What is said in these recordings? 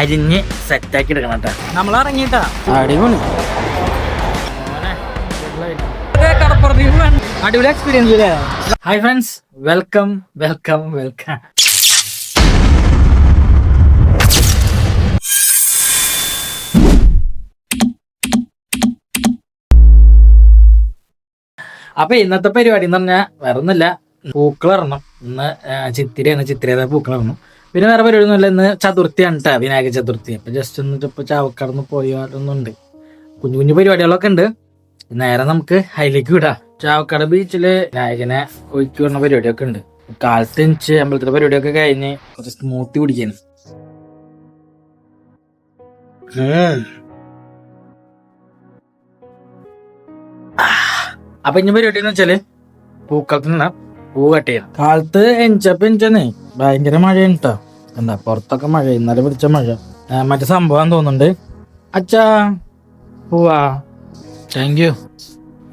അരിഞ്ഞ് സെറ്റാക്കി എടുക്കണം കേട്ടോ നമ്മൾ ഇറങ്ങിട്ടാ അടിപൊളി അടിപൊളി എക്സ്പീരിയൻസ് അല്ലേ hi friends welcome welcome welcome അപ്പൊ ഇന്നത്തെ പരിപാടി എന്ന് പറഞ്ഞാൽ വേറെ ഒന്നുമില്ല പൂക്കൾ ഇറങ്ങണം. ഇന്ന് ചിത്തിരി ചിത്തിരയാണ്. ചിത്തിരയുടെ പൂക്കൾ ഇറങ്ങണം പിന്നെ വേറെ പരിപാടിയൊന്നുമില്ല ഇന്ന് ചതുർത്ഥിയാണ് കേട്ടോ വിനായക ചതുർത്ഥി. അപ്പൊ ജസ്റ്റ് ഒന്ന് ഇപ്പൊ ചാവക്കടന്ന് പോയാലൊന്നുണ്ട് കുഞ്ഞു കുഞ്ഞു പരിപാടികളൊക്കെ ഉണ്ട്. നേരെ നമുക്ക് അതിലേക്ക് വിടാം. ചാവക്കാട് ബീച്ചിൽ നായകനെ ഒഴുക്കി വിടുന്ന പരിപാടിയൊക്കെ ഉണ്ട്. കാലത്ത് എനിച്ച് അമ്പലത്തിലെ പരിപാടിയൊക്കെ കഴിഞ്ഞ് കുറച്ച് സ്മൂത്തി കുടിക്കാന്. അപ്പൊ ഇനി പരിപാടി എന്ന് വെച്ചാൽ പൂക്കളത്തിന് പൂ കട്ട് ചെയ്യണം കാലത്ത് എഞ്ചപ്പ് എഞ്ചന്നേ ഭയങ്കര മഴയാണ് കേട്ടോ എന്താ പുറത്തൊക്കെ മഴ ഇന്നലെ പിടിച്ച മഴ. മറ്റേ സംഭവം തോന്നുന്നുണ്ട്. അച്ഛാ പൂവാ. താങ്ക് യു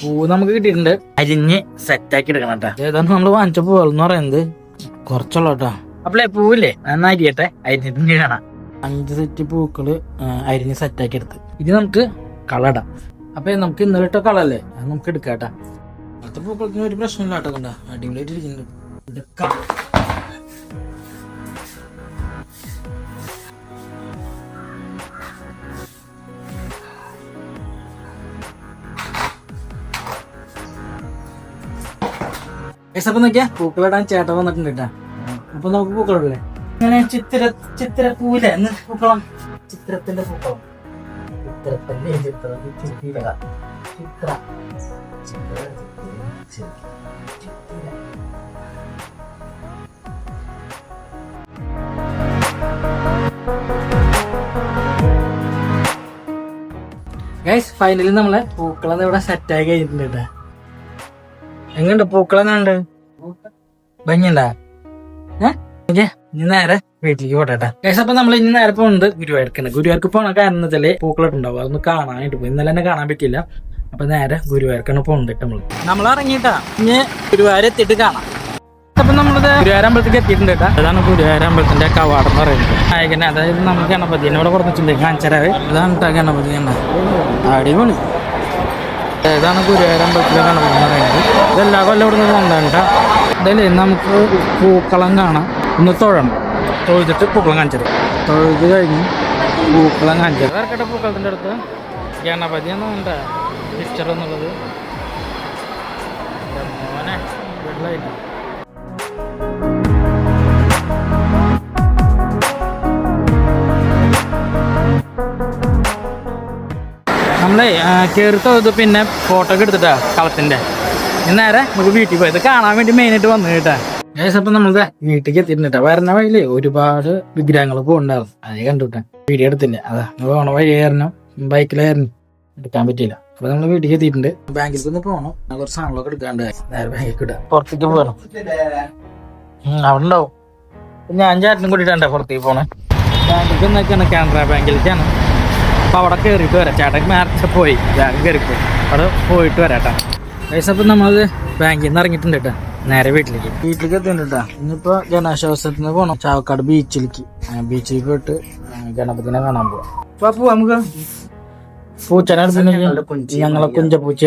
പൂ നമുക്ക് കിട്ടിയിട്ടുണ്ട്. അരിഞ്ഞ് സെറ്റാക്കി എടുക്കണം കേട്ടോ ഏതാണ് നമ്മൾ വാങ്ങിച്ച പൂവെന്ന് പറയുന്നത്. കുറച്ചുള്ള കേട്ടോ അപ്പളേ പൂവില്ലേ? അരിയട്ടെ. അരിഞ്ഞിട്ട് കാണാം. അഞ്ച് സെറ്റ് പൂക്കൾ അരിഞ്ഞ് അരിഞ്ഞ് സെറ്റാക്കി എടുത്ത്. ഇത് നമുക്ക് കളടാം അപ്പൊ നമുക്ക് ഇന്നലെ ഇട്ട കളല്ലേ നമുക്ക് എടുക്കാം അടുത്ത പൂക്കളത്തിന് ഒരു പ്രശ്നമില്ല കേട്ടോ കണ്ട. അടിപൊളിയായിട്ട് ഇരിക്കുന്നുണ്ട്. എടുക്കാം പൂക്കളിടാൻ ചേട്ടൻ വന്നിട്ടുണ്ട് കേട്ടാ. അപ്പൊ നമുക്ക് പൂക്കളിടല്ലേ ഇങ്ങനെ ചിത്ര ചിത്ര പൂവിലെ എന്ന് പൂക്കളം? ചിത്രത്തിന്റെ പൂക്കളം. ചിത്രത്തിന്റെ ചിത്രം ചിത്ര ചിത്ര ചിത്ര. ചിത്ര ഗൈസ് ഫൈനലി നമ്മളെ പൂക്കളം ഇവിടെ സെറ്റായി കഴിഞ്ഞിട്ടുണ്ട് കേട്ടാ എങ്ങണ്ട് പൂക്കളെന്നുണ്ട് ഭംഗിയുണ്ടാ? ഏഹ് ഇനി നേരെ വീട്ടിലേക്ക് പോട്ടെ ഗൈസ് അപ്പൊ നമ്മൾ ഇനി നേരെ പോകുന്നത് ഗുരുവായൂർക്കാണ്. ഗുരുവായൂർക്ക് പോണ കാരണം പൂക്കളം പൂക്കളിട്ടുണ്ടാവും അതൊന്ന് കാണാനായിട്ട് പോയി. ഇന്നലെ തന്നെ കാണാൻ പറ്റില്ല അപ്പൊ നേരെ ഗുരുവായൂർക്കാണ് പോണ്ടിട്ട് നമ്മൾ. നമ്മൾ ഇറങ്ങിട്ടാ ഇനി ഗുരുവായൂർ എത്തിയിട്ട് കാണാം. അപ്പൊ നമ്മളിത് ഗുരുവായൂർ അമ്പലത്തേക്ക് എത്തിയിട്ടുണ്ട് കേട്ടോ. അതാണ് ഗുരുവായൂർ അമ്പലത്തിന്റെ കവാടം എന്ന് പറയുന്നത്. നായകനെ അതായത് നമ്മൾ ഗണപതിനെ ഇവിടെ കുറച്ചിട്ടുണ്ട് കാണിച്ചരാവ് അതാണ് ഗണപതി അടിപൊളി. ഇതാണ് ഗുരുവായൂർ അമ്പലത്തിലെ ഗണപതി എന്ന് പറയുന്നത്? ഇതെല്ലാ കൊല്ലം ഇവിടെ നിന്ന് വന്നതാണ് കേട്ടോ നമുക്ക് പൂക്കളം കാണാം. ഒന്ന് തൊഴണം. തൊഴുതിട്ട് പൂക്കളം കാണിച്ചത് തൊഴുത് കഴിഞ്ഞ് പൂക്കളം കാണിച്ചത് വേർക്കട്ടെ പൂക്കളത്തിന്റെ അടുത്ത്? ഗണപതി എന്നാണ് പിക്ചർ എന്നുള്ളത്. മോനെ വെള്ളമില്ല നമ്മളെ കയറി പിന്നെ ഫോട്ടോ ഒക്കെ എടുത്തിട്ടാ കളത്തിന്റെ. ഇനി നേരെ നമുക്ക് വീട്ടിൽ പോയത് കാണാൻ വേണ്ടി മെയിനായിട്ട് വന്നു കേട്ടാ. അപ്പം നമ്മളത് വീട്ടിലേക്ക് എത്തിയിട്ടുണ്ട് വരുന്ന വഴിയിൽ ഒരുപാട് വിഗ്രഹങ്ങൾ പോകുന്നുണ്ടായിരുന്നു അതേ കണ്ടുവിട്ടാ വീഡിയോ എടുത്തില്ല? അതാ നമ്മൾ വഴി വഴിയായിരുന്നു. ബൈക്കിലായിരുന്നു. എടുക്കാൻ പറ്റിയില്ല. അപ്പൊ നമ്മൾ വീട്ടിൽ എത്തിയിട്ടുണ്ട് ബാങ്കിൽ ഒന്ന് പോകണം കുറച്ച് സാധനങ്ങളൊക്കെ എടുക്കാണ്ട് നേരെ ബാങ്കിൽ ഇടാം. പുറത്തേക്ക് പോകണം അവിടെ ഉണ്ടാവും. ഞാൻ ചേട്ടനും കൂട്ടിയിട്ടാണ് പുറത്തേക്ക് പോണേ. ബാങ്കിലേക്ക് എന്നൊക്കെയാണ് കാനറ ബാങ്കിലേക്കാണ്. അപ്പൊ അവിടെ കയറിയിട്ട് വരാം. ചേട്ടൻ നേരത്തെ പോയി. ബാങ്ക് കയറിപ്പോയി അവിടെ പോയിട്ട് വരാട്ടാ പൈസ അപ്പൊ നമ്മളത് ബാങ്കിൽ നിന്ന് ഇറങ്ങിയിട്ടുണ്ട് കേട്ടോ. നേരെ വീട്ടിലേക്ക്. വീട്ടിലേക്ക് എത്തിയിട്ടുണ്ട് ഇനിയിപ്പോ ജനാശ്വാസത്തിന് പോകണം ചാവക്കാട് ബീച്ചിലേക്ക് ബീച്ചിൽ പോയിട്ട് ഗണപതിനെ കാണാൻ പോവാം. അപ്പൊ നമുക്ക്. പൂച്ചനെ ഞങ്ങളെ കുഞ്ച. പൂച്ച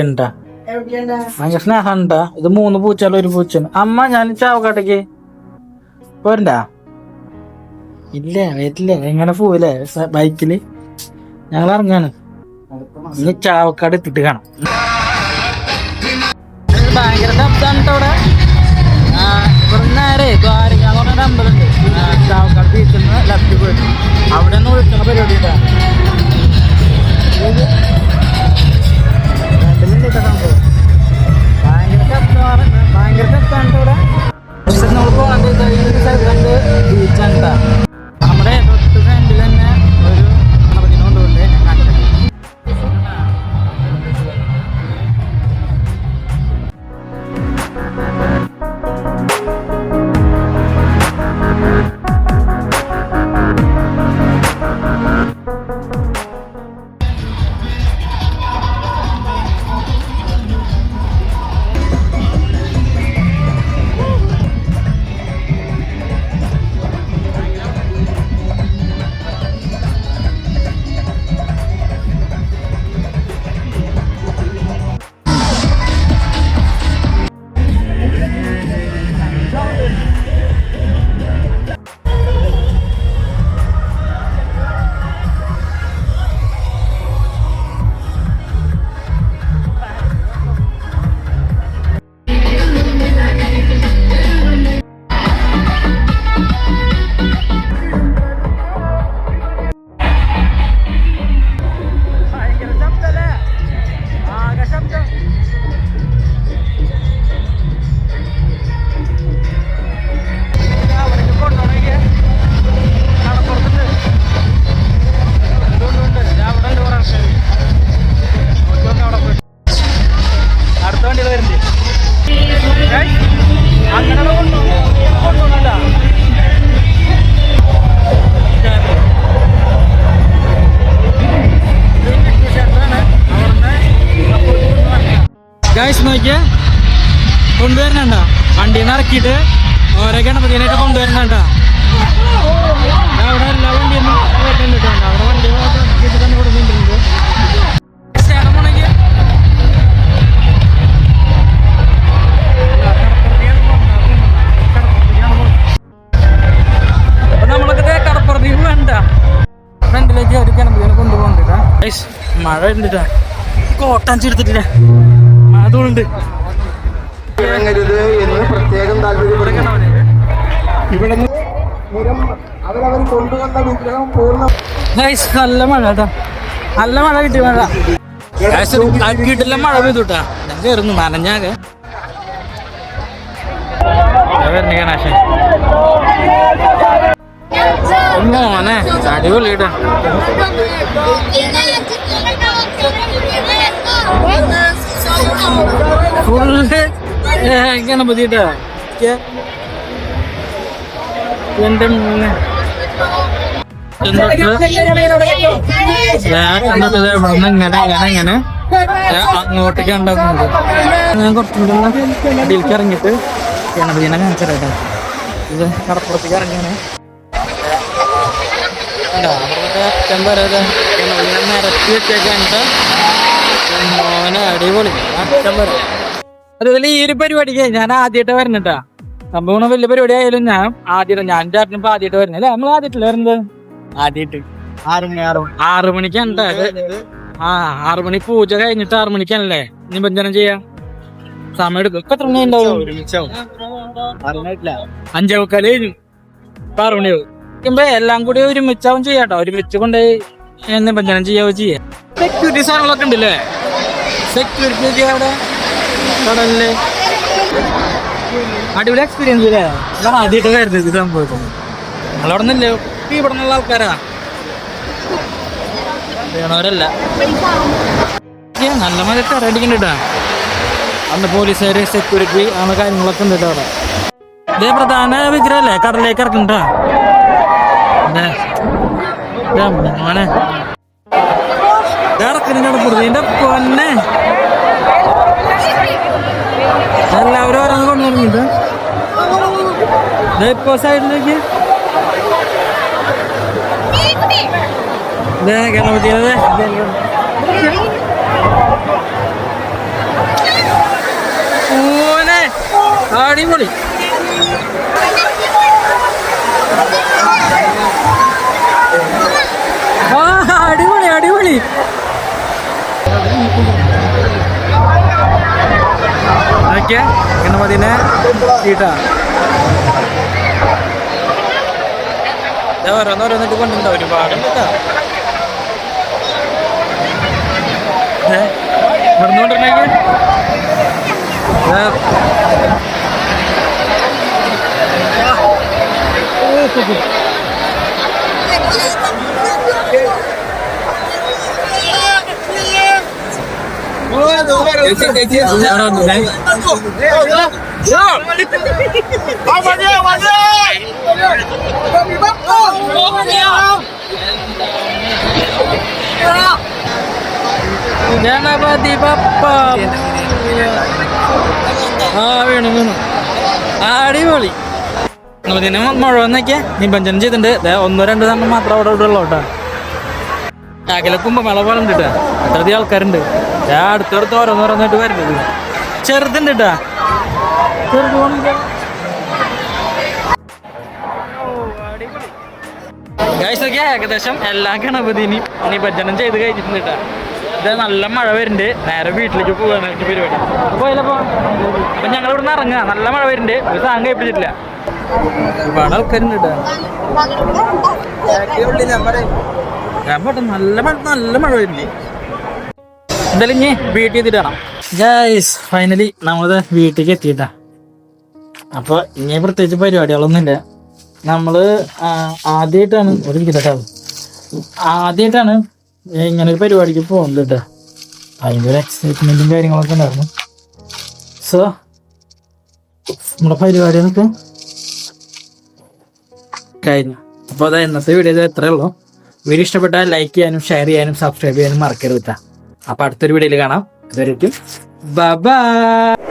ഭയങ്കര സ്നേഹണ്ടാ ഇത് മൂന്ന് പൂച്ചകൾ ഒരു പൂച്ച അമ്മ ഞാൻ ചാവക്കാട്ടേക്ക്. പോരണ്ട? ഇല്ല വരില്ല എങ്ങനെ പോവില്ലേ? ബൈക്കിൽ. ഞങ്ങൾ ഇറങ്ങാണ്. ഇനി ചാവക്കാട് എത്തിട്ട് കാണാം. ഭയങ്കര ശബ്ദമാണ് ട്ടോ ഇവിടെ ആ, ഇവിടെ നേരെ ദ്വാരക അമ്പലമുണ്ട്. ചാവക്കാട്. കൊണ്ടുവരണണ്ട. വണ്ടിയിൽ നിന്ന് ഇറക്കിയിട്ട് ഓരോ ഗണപതിനായിട്ട് കൊണ്ടുവരണണ്ട. അവിടെ എല്ലാ വണ്ടിയൊന്നും വരുന്നുണ്ട് അവിടെ വണ്ടി തന്നെ കൊടുക്കുന്നുണ്ട് ചേട്ടൻ പോണെങ്കിൽ അപ്പൊ നമ്മളൊക്കെ കടപ്പുറത്തേക്ക് ഇറങ്ങരുത് എന്ന് പ്രത്യേകം താല്പര്യപ്പെടുന്നു. ഇവിടെ അവരവർ കൊണ്ടുവന്ന വിഗ്രഹം പൂർണ നല്ല മഴ നല്ല മഴ കിട്ടി മഴ. കിട്ടില്ല മഴ പെയ്തുട്ടാറുന്നു നനഞ്ഞാകെ. ഗണേശൻ മോനെ അടിപൊളി ഇവിടുന്ന് ഇങ്ങനെ അങ്ങോട്ടേക്ക് ഉണ്ടാക്കുന്നുണ്ട് ഞാൻ ഇത് കടപ്പുറത്തേക്ക് ഇറങ്ങിയാണ് നിരത്തി വെച്ചേക്കാണിട്ട് മോനെ അടിപൊളി അറ്റം അതുപോലെ ഈ ഒരു പരിപാടിക്ക് ഞാൻ ആദ്യമായിട്ട് വരണട്ടാ സംഭവം വലിയ പരിപാടി ആയാലും ഞാൻ ആദ്യമായിട്ട് ഞാൻ ചേട്ടനും ഇപ്പൊ ആദ്യമായിട്ട് വരുന്നത് അല്ലേ? നമ്മൾ ആദ്യമായിട്ടില്ല വരുന്നത്? ആദ്യമായിട്ട്. ആറു മണിക്കാണ് ട്ടോ ഇത്. ആ ആറു മണി പൂജ കഴിഞ്ഞിട്ട് ആറു മണിക്കാണല്ലേ? നിബന്ധനം ചെയ്യാ? സമയം എടുക്കും. ഇപ്പൊ എത്ര മണി ഉണ്ടാവും അഞ്ചേ മുക്കാൽ കഴിഞ്ഞു. ഇപ്പൊ ആറു മണിയാവും എല്ലാം കൂടി ഒരുമിച്ചാവും ചെയ്യാട്ടോ. ഒരുമിച്ച് കൊണ്ട് നിബന്ധനം ചെയ്യാവോ ചെയ്യാ സെക്യൂരിറ്റി സാധനങ്ങളൊക്കെ ഉണ്ടല്ലേ? സെക്യൂരിറ്റി അവിടെ കടലിൽ. അടിപൊളി എക്സ്പീരിയൻസ് ഞാൻ ആദ്യമായിട്ട് കരുതി ഇത് സംഭവിക്കുന്നത് നമ്മളവിടെ നിന്നല്ലേ ഈ ഇവിടെ നിന്നുള്ള ആൾക്കാരാ? വേണവരല്ല. നല്ല മഴ കറടിക്കുന്നുണ്ട് അന്ന് പോലീസുകാര് സെക്യൂരിറ്റി അങ്ങനെ കാര്യങ്ങളൊക്കെ ഉണ്ട് അവിടെ. ഇതേ പ്രധാന വിഗ്രഹല്ലേ? കടലിലേക്ക് ഇറക്കുന്നുണ്ടോ ഇറക്കുന്നുണ്ട് പൊന്നെ. എല്ലാവരും ഓരോന്ന് ദേ ഇപ്പൊ സൈഡിലേക്ക്. അടിപൊളി. അടിപൊളി അടിപൊളി. ഓക്കെ ഗണപതിനെ ഈട്ടാ ഓരോന്നോരോന്നിട്ട് കൊണ്ടുണ്ടോ ഒരുപാട് കേട്ടോ. ഇവിടുന്നോണ്ടിരുന്നേക്ക് ഗണപതി ബപ്പ ആ വീണു വീണു അടിപൊളി ഗണപതിനെ മഴ വന്നൊക്കെ നിബന്ധനം ചെയ്തിട്ടുണ്ട് ഒന്നോ രണ്ടോ തന്നെ മാത്രം അവിടെ ഇവിടെ ഉള്ളൂ കേട്ടോ അകലെ കുമ്പമേള പോലെ ഉണ്ട് കേട്ടോ അത്രയധികം ആൾക്കാരുണ്ട് ഞാൻ അടുത്തടുത്ത് ഓരോന്നോരോന്നായിട്ട് വരുന്നത്. ചെറുതുണ്ട് കേട്ടാ ചെറുത് ഏകദേശം എല്ലാ ഗണപതിനി ഇനി ഭജനം ചെയ്ത് കഴിഞ്ഞിട്ടുണ്ട് കേട്ടോ ഇത് നല്ല മഴ വരുന്നുണ്ട്. നേരെ വീട്ടിലേക്ക് പോകാൻ പരിപാടി. അപ്പൊ ഞങ്ങൾ ഇവിടെ നിന്ന് ഇറങ്ങുക. നല്ല മഴ വരുന്നുണ്ട്. ഒരു സാധനം കഴിപ്പിച്ചിട്ടില്ല. ഒരുപാട് ആൾക്കാരുണ്ട് കേട്ടോ ഞാൻ നല്ല മഴ നല്ല മഴ വരുന്നുണ്ട്. എന്തായാലും ഇനി വീട്ടിൽ എത്തിയിട്ട് കാണാം. ഗൈസ് ഫൈനലി നമ്മളത് വീട്ടിലേക്ക് എത്തിയിട്ടാ. അപ്പൊ ഇനി പ്രത്യേകിച്ച് പരിപാടികളൊന്നുമില്ല. നമ്മൾ ആദ്യമായിട്ടാണ് ഒരു കേട്ടോ ആദ്യമായിട്ടാണ് ഇങ്ങനെ ഒരു പരിപാടിക്ക് പോകുന്നത് കേട്ടോ. അതിന്റെ ഒരു എക്സൈറ്റ്മെന്റും കാര്യങ്ങളൊക്കെ ഉണ്ടായിരുന്നു. സോ നമ്മുടെ പരിപാടി എന്നൊക്കെ കഴിഞ്ഞു. അപ്പോൾ അതാ ഇന്നത്തെ വീഡിയോ എത്രയേ ഉള്ളൂ. വീഡിയോ ഇഷ്ടപ്പെട്ടാൽ ലൈക്ക് ചെയ്യാനും ഷെയർ ചെയ്യാനും സബ്സ്ക്രൈബ് ചെയ്യാനും മറക്കരുത് കേട്ടോ. അപ്പോൾ അടുത്തൊരു വീഡിയോയിൽ കാണാം. അതുവരെയ്ക്കും ബൈ